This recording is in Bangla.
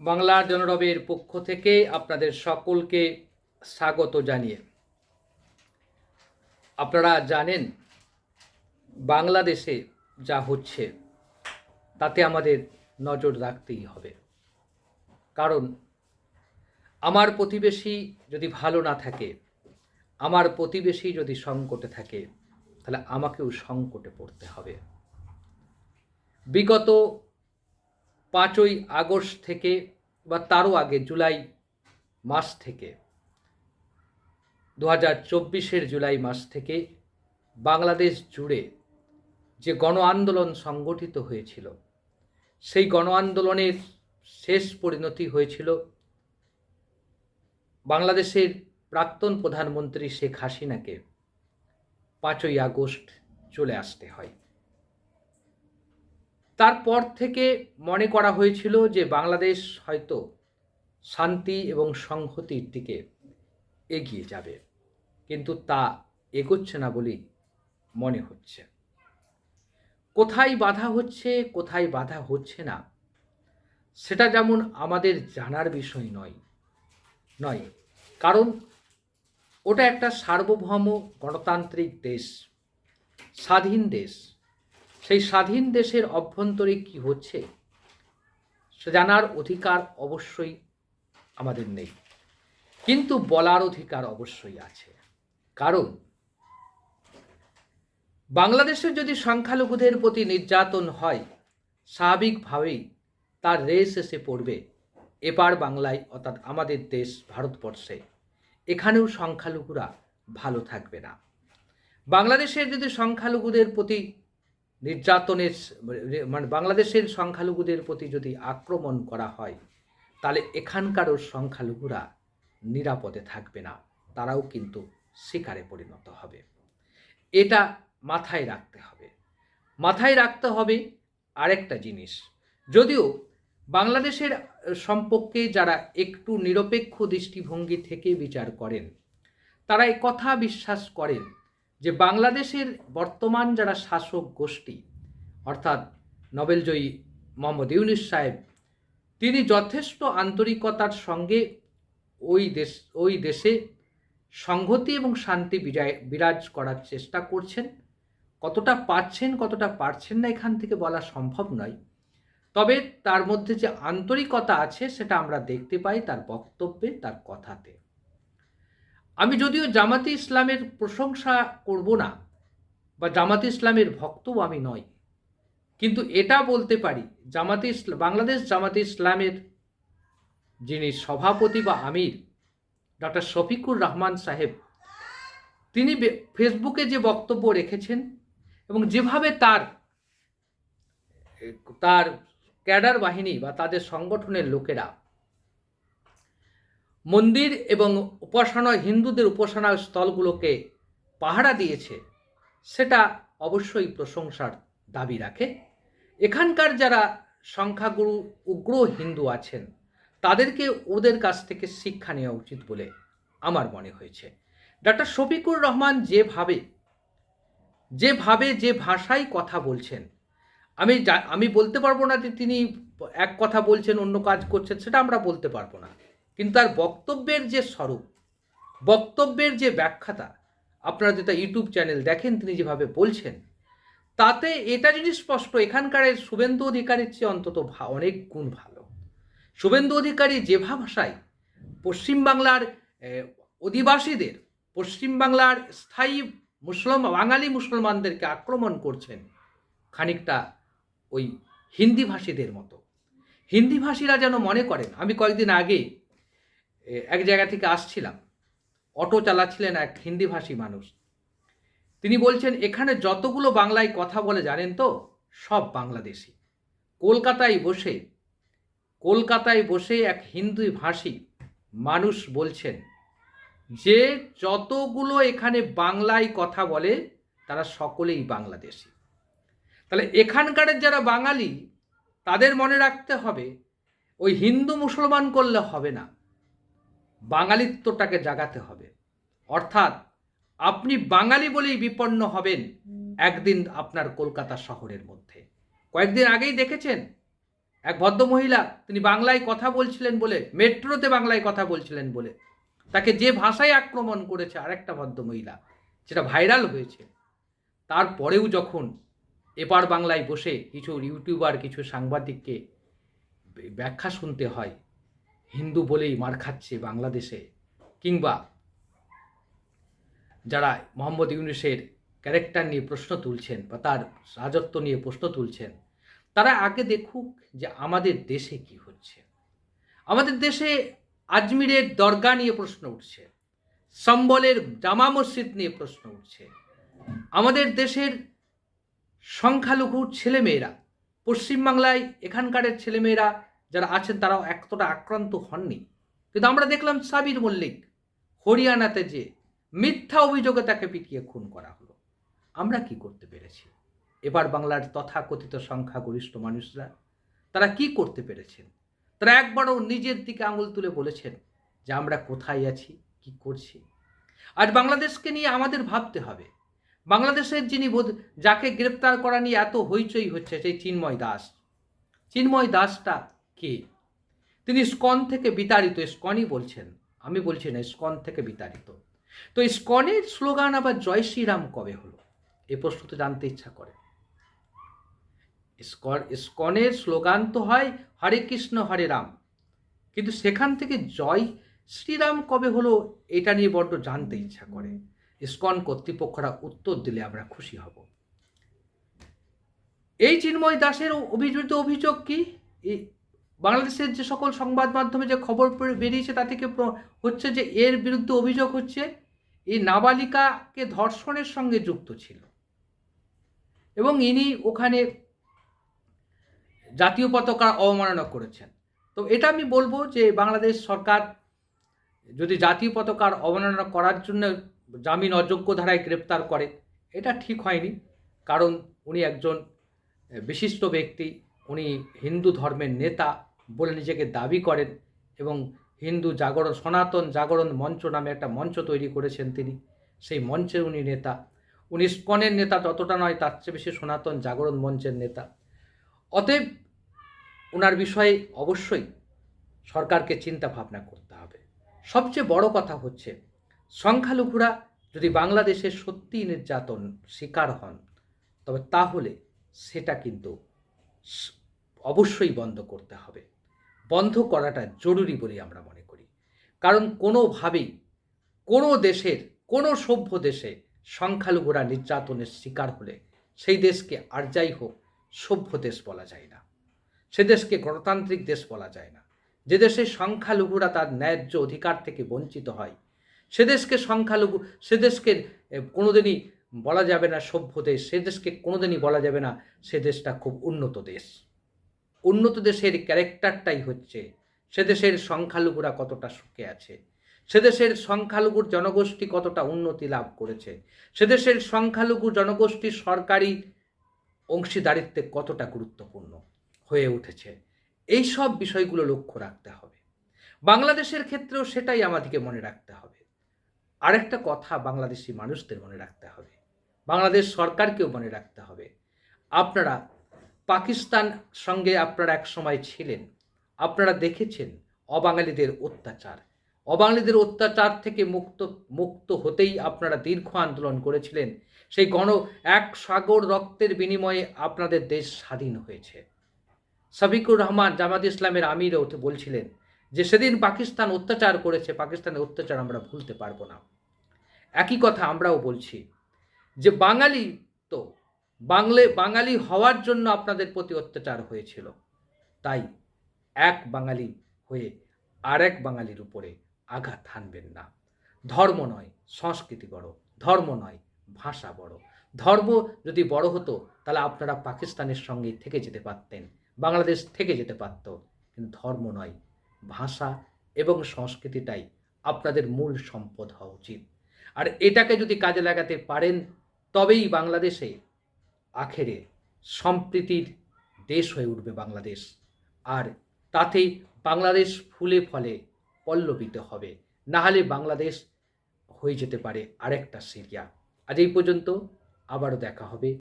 বাংলার জনরবের পক্ষ থেকে আপনাদের সকলকে স্বাগত জানিয়ে। আপনারা জানেন, বাংলাদেশে যা হচ্ছে, তাতে আমাদের নজর রাখতেই হবে। কারণ, আমার প্রতিবেশী যদি ভালো না থাকে, আমার প্রতিবেশী যদি সংকটে থাকে, তাহলে আমাকেও সংকটে পড়তে হবে। বিগত পাঁচই আগস্ট থেকে বা তারও আগে, জুলাই মাস থেকে দু হাজার চব্বিশের জুলাই মাস থেকে বাংলাদেশ জুড়ে যে গণ আন্দোলন সংগঠিত হয়েছিল, সেই গণ আন্দোলনের শেষ পরিণতি হয়েছিল বাংলাদেশের প্রাক্তন প্রধানমন্ত্রী শেখ হাসিনাকে পাঁচই আগস্ট চলে আসতে হয়। তারপর থেকে মনে করা হয়েছিল যে বাংলাদেশ হয়তো শান্তি এবং সংহতির দিকে এগিয়ে যাবে। কিন্তু তা এগোচ্ছে না বলেই মনে হচ্ছে। কোথায় বাধা হচ্ছে, কোথায় বাধা হচ্ছে না, সেটা যেমন আমাদের জানার বিষয় নয় নয়। কারণ ওটা একটা সার্বভৌম গণতান্ত্রিক দেশ, স্বাধীন দেশ। সেই স্বাধীন দেশের অভ্যন্তরে কি হচ্ছে, সে জানার অধিকার অবশ্যই আমাদের নেই। কিন্তু বলার অধিকার অবশ্যই আছে। কারণ বাংলাদেশের যদি সংখ্যালঘুদের প্রতি নির্যাতন হয়, স্বাভাবিকভাবেই তার রেস এসে পড়বে এপার বাংলায়, অর্থাৎ আমাদের দেশ ভারতবর্ষে। এখানেও সংখ্যালঘুরা ভালো থাকবে না। বাংলাদেশের যদি সংখ্যালঘুদের প্রতি নির্যাতনের মানে বাংলাদেশের সংখ্যালঘুদের প্রতি যদি আক্রমণ করা হয়, তাহলে এখানকারও সংখ্যালঘুরা নিরাপদে থাকবে না। তারাও কিন্তু শিকারে পরিণত হবে। এটা মাথায় রাখতে হবে। মাথায় রাখতে হবে আরেকটা জিনিস। যদিও বাংলাদেশের সম্পর্কে যারা একটু নিরপেক্ষ দৃষ্টিভঙ্গি থেকে বিচার করেন, তারা কথা বিশ্বাস করেন যে বাংলাদেশের বর্তমান যারা শাসক গোষ্ঠী, অর্থাৎ নোবেলজয়ী মোহাম্মদ ইউনিস সাহেব, তিনি যথেষ্ট আন্তরিকতার সঙ্গে ওই দেশ, ওই দেশে সংহতি এবং শান্তি বিরাজ করার চেষ্টা করছেন। কতটা পারছেন কতটা পারছেন না এখান থেকে বলা সম্ভব নয়। তবে তার মধ্যে যে আন্তরিকতা আছে, সেটা আমরা দেখতে পাই তার বক্তব্যে, তার কথাতে। আমি যদিও জামাতি ইসলামের প্রশংসা করব না, বা জামাতি ইসলামের ভক্তও আমি নই, কিন্তু এটা বলতে পারি, জামাতি ইসলাম বাংলাদেশ জামাতি ইসলামের যিনি সভাপতি বা আমির ডক্টর শফিকুর রহমান সাহেব, তিনি ফেসবুকে যে বক্তব্য রেখেছেন এবং যেভাবে তার তার ক্যাডার বাহিনী বা তাদের সংগঠনের লোকেরা মন্দির এবং উপাসনা হিন্দুদের উপাসনা স্থলগুলোকে পাহারা দিয়েছে, সেটা অবশ্যই প্রশংসার দাবি রাখে। এখানকার যারা সংখ্যাগুরু উগ্র হিন্দু আছেন, তাদেরকে ওদের কাছ থেকে শিক্ষা নেওয়া উচিত বলে আমার মনে হয়েছে। ডাক্তার শফিকুর রহমান যেভাবে যেভাবে যে ভাষায় কথা বলছেন, আমি আমি বলতে পারব না যে তিনি এক কথা বলছেন, অন্য কাজ করছেন, সেটা আমরা বলতে পারব না। কিন্তু তার বক্তব্যের যে স্বরূপ, বক্তব্যের যে ব্যাখ্যাতা আপনারা যেটা ইউটিউব চ্যানেল দেখেন, তিনি যেভাবে বলছেন, তাতে এটা জিনিস স্পষ্ট, এখানকার শুভেন্দু অধিকারীর চেয়ে অন্তত অনেক গুণ ভালো। শুভেন্দু অধিকারী যে ভাষায় পশ্চিমবাংলার অধিবাসীদের পশ্চিমবাংলার স্থায়ী মুসলমান, বাঙালি মুসলমানদেরকে আক্রমণ করছেন খানিকটা ওই হিন্দিভাষীদের মতো। হিন্দিভাষীরা যেন মনে করেন, আমি কয়েকদিন আগে এক জায়গা থেকে আসছিলাম। অটো চালাচ্ছিলেন এক হিন্দিভাষী মানুষ। তিনি বলছেন, এখানে যতগুলো বাংলায় কথা বলে জানেন তো, সব বাংলাদেশি। কলকাতায় বসে কলকাতায় বসে এক হিন্দু ভাষী মানুষ বলছেন, যে যতগুলো এখানে বাংলায় কথা বলে, তারা সকলেই বাংলাদেশি। তাহলে এখানকার যারা বাঙালি, তাদের মনে রাখতে হবে, ওই হিন্দু মুসলমান করলে হবে না। বাঙালিত্বটাকে জাগাতে হবে। অর্থাৎ আপনি বাঙালি বলেই বিপন্ন হবেন একদিন আপনার কলকাতা শহরের মধ্যে। কয়েকদিন আগেই দেখেছেন? এক ভদ্রমহিলা তিনি বাংলায় কথা বলছিলেন বলে মেট্রোতে বাংলায় কথা বলছিলেন বলে। তাকে যে ভাষায় আক্রমণ করেছে আরেকটা ভদ্রমহিলা যেটা ভাইরাল হয়েছে। তারপরেও যখন এপার বাংলায় বসে কিছু ইউটিউবার কিছু সাংবাদিককে ব্যাখ্যা শুনতে হয় হিন্দু বলেই মার খাচ্ছে বাংলাদেশে কিংবা যারা মোহাম্মদ ইউনুসের ক্যারেক্টার নিয়ে প্রশ্ন তুলছেন বা তার রাজত্ব নিয়ে প্রশ্ন তুলছেন, তারা আগে দেখুক যে আমাদের দেশে কি হচ্ছে। আমাদের দেশে আজমিরের দরগা নিয়ে প্রশ্ন উঠছে, সম্বলের জামা মসজিদ নিয়ে প্রশ্ন উঠছে। আমাদের দেশের সংখ্যালঘু ছেলেমেয়েরা, পশ্চিমবাংলায় এখানকারের ছেলেমেয়েরা যারা আছেন তারাও এতটা আক্রান্ত হননি। কিন্তু আমরা দেখলাম সাবির মল্লিক হরিয়ানাতে যে মিথ্যা অভিযোগে তাকে পিটিয়ে খুন করা হলো। আমরা কি করতে পেরেছি? এবার বাংলার তথাকথিত সংখ্যাগরিষ্ঠ মানুষরা তারা কি করতে পেরেছেন? তারা একবারও নিজের দিকে আঙুল তুলে বলেছেন যে আমরা কোথায় আছি, কি করছি? আজ বাংলাদেশকে নিয়ে আমাদের ভাবতে হবে। বাংলাদেশের যিনি বোধ যাকে গ্রেপ্তার করা নিয়ে এত হইচই হচ্ছে সেই চিন্ময় দাস। চিন্ময় দাসটা কে? তিনি স্কন থেকে বিতাড়িত, স্কনই বলছেন। আমি বলছি না, স্কন থেকে বিতাড়িত। তো স্কনের স্লোগান আবার জয় শ্রীরাম কবে হলো? এ প্রশ্ন তো জানতে ইচ্ছা করে। স্কন স্কনের স্লোগান তো হয়, হরে কৃষ্ণ, হরে রাম কিন্তু সেখান থেকে জয় শ্রীরাম কবে হলো, এটা নিয়ে বড্ড জানতে ইচ্ছা করে। ইস্কন কর্তৃপক্ষরা উত্তর দিলে আমরা খুশি হব। এই চিন্ময় দাসের অভিযোজিত অভিযোগ কি? বাংলাদেশের যে সকল সংবাদ মাধ্যমে যে খবর বেরিয়েছে, তা থেকে হচ্ছে যে এর বিরুদ্ধে অভিযোগ হচ্ছে, এই নাবালিকাকে ধর্ষণের সঙ্গে যুক্ত ছিল। এবং ইনি ওখানে জাতীয় পতাকা অবমাননা করেছেন। তো এটা আমি বলব যে বাংলাদেশ সরকার যদি জাতীয় পতাকার অবমাননা করার জন্য জামিন অযোগ্য ধারায় গ্রেপ্তার করে, এটা ঠিক হয়নি। কারণ উনি একজন বিশিষ্ট ব্যক্তি, উনি হিন্দু ধর্মের নেতা বলে নিজেকে দাবি করেন এবং হিন্দু জাগরণ, সনাতন জাগরণ মঞ্চ নামে একটা মঞ্চ তৈরি করেছেন তিনি। সেই মঞ্চের উনি নেতা। উনি স্কনের নেতা, ততটা নয়, তার চেয়ে বেশি সনাতন জাগরণ মঞ্চের নেতা। অতএব ওনার বিষয়ে অবশ্যই সরকারকে চিন্তা ভাবনা করতে হবে। সবচেয়ে বড় কথা হচ্ছে, সংখ্যালঘুরা যদি বাংলাদেশের সত্যিই নির্যাতন শিকার হন, তবে তাহলে সেটা কিন্তু অবশ্যই বন্ধ করতে হবে। বন্ধ করাটা জরুরি বলে আমরা মনে করি। কারণ কোনোভাবেই কোনো দেশের, কোনো সভ্য দেশে সংখ্যালঘুরা নির্যাতনের শিকার হলে সেই দেশকে আর যাই হোক সভ্য দেশ বলা যায় না। সে দেশকে গণতান্ত্রিক দেশ বলা যায় না। যে দেশে সংখ্যালঘুরা তার ন্যায্য অধিকার থেকে বঞ্চিত হয়, সে দেশকে সংখ্যালঘু, সে দেশকে কোনোদিনই বলা যাবে না সভ্য দেশ, সে দেশকে কোনোদিনই বলা যাবে না সে দেশটা খুব উন্নত দেশ। উন্নত দেশের ক্যারেক্টারটাই হচ্ছে, সে দেশের সংখ্যালঘুরা কতটা সুখে আছে, সে দেশের সংখ্যালঘুর জনগোষ্ঠী কতটা উন্নতি লাভ করেছে, সে দেশের সংখ্যালঘু জনগোষ্ঠীর সরকারি অংশীদারিত্বে কতটা গুরুত্বপূর্ণ হয়ে উঠেছে, এই সব বিষয়গুলো লক্ষ্য রাখতে হবে। বাংলাদেশের ক্ষেত্রেও সেটাই আমাদেরকে মনে রাখতে হবে। আরেকটা কথা বাংলাদেশি মানুষদের মনে রাখতে হবে, বাংলাদেশ সরকারকেও মনে রাখতে হবে। আপনারা পাকিস্তান সঙ্গে আপনারা এক সময় ছিলেন। আপনারা দেখেছেন অবাঙালিদের অত্যাচার। অবাঙালিদের অত্যাচার থেকে মুক্ত মুক্ত হতেই আপনারা দীর্ঘ আন্দোলন করেছিলেন। সেই গণ এক সাগর রক্তের বিনিময়ে আপনাদের দেশ স্বাধীন হয়েছে। সাবিকুর রহমান, জামাত ইসলামের আমিরও বলছিলেন যে, সেদিন পাকিস্তান অত্যাচার করেছে, পাকিস্তানের অত্যাচার আমরা ভুলতে পারব না। একই কথা আমরাও বলছি যে, বাঙালি বাংলে, বাঙালি হওয়ার জন্য আপনাদের প্রতি অত্যাচার হয়েছিল। তাই এক বাঙালি হয়ে আরেক বাঙালির উপরে আঘাত হানবেন না। ধর্ম নয়, সংস্কৃতি বড়। ধর্ম নয়, ভাষা বড়। ধর্ম যদি বড় হতো, তাহলে আপনারা পাকিস্তানের সঙ্গেই থেকে যেতে পারতেন, বাংলাদেশ থেকে যেতে পারত। কিন্তু ধর্ম নয়, ভাষা এবং সংস্কৃতিটাই আপনাদের মূল সম্পদ হওয়া উচিত। আর এটাকে যদি কাজে লাগাতে পারেন, তবেই বাংলাদেশে আখেরে সম্প্রীতির দেশ হয়ে উঠবে বাংলাদেশ। আর তাতে বাংলাদেশ ফুলে ফলে পল্লবিত হবে। নাহলে বাংলাদেশ হয়ে যেতে পারে আরেকটা সিরিয়া। আজ এই পর্যন্ত আবারও দেখা হবে।